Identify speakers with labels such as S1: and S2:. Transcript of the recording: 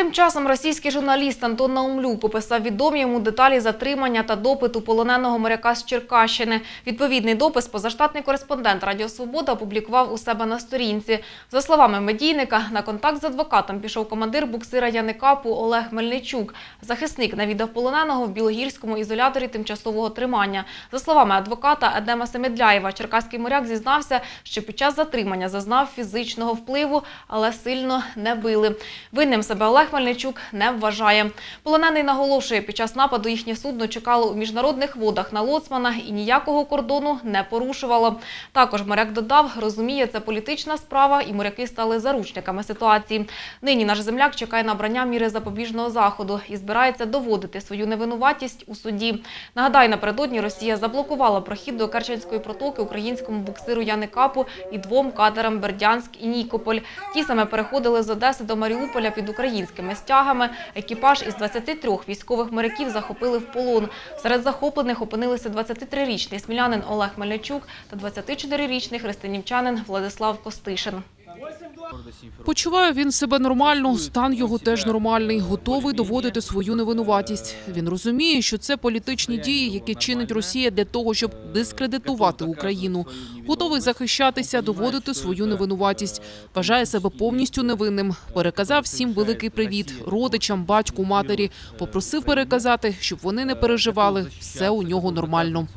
S1: Тим часом російський журналіст Антон Наумлюк описав відомі йому деталі затримання та допиту полоненого моряка з Черкащини. Відповідний допис позаштатний кореспондент Радіо Свобода опублікував у себе на сторінці. За словами медійника, на контакт з адвокатом пішов командир буксира Яникапу Олег Мельничук. Захисник навідав полоненого в Білогірському ізоляторі тимчасового тримання. За словами адвоката Едема Семедляєва, черкаський моряк зізнався, що під час затримання зазнав фізичного впливу, але сильно не били. Винним себе Олег Мельничук не вважає. Полонений наголошує, під час нападу їхнє судно чекало у міжнародних водах на лоцмана і ніякого кордону не порушувало. Також моряк додав, розуміє, це політична справа, і моряки стали заручниками ситуації. Нині наш земляк чекає на обрання міри запобіжного заходу і збирається доводити свою невинуватість у суді. Нагадаю, напередодні Росія заблокувала прохід до Керченської протоки українському буксиру Яникапу і двом катерам Бердянськ і Нікополь. Ті саме переходили з Одеси до Маріуполя під українськими стягами. Екіпаж із 23 військових моряків захопили в полон. Серед захоплених опинилися 23-річний смілянин Олег Мельничук та 24-річний християнівчанин Владислав Костишин.
S2: Почуває він себе нормально, стан його теж нормальний, готовий доводити свою невинуватість. Він розуміє, що це політичні дії, які чинить Росія для того, щоб дискредитувати Україну. Готовий захищатися, доводити свою невинуватість. Вважає себе повністю невинним. Переказав всім великий привіт родичам, батьку, матері. Попросив переказати, щоб вони не переживали. Все у нього нормально.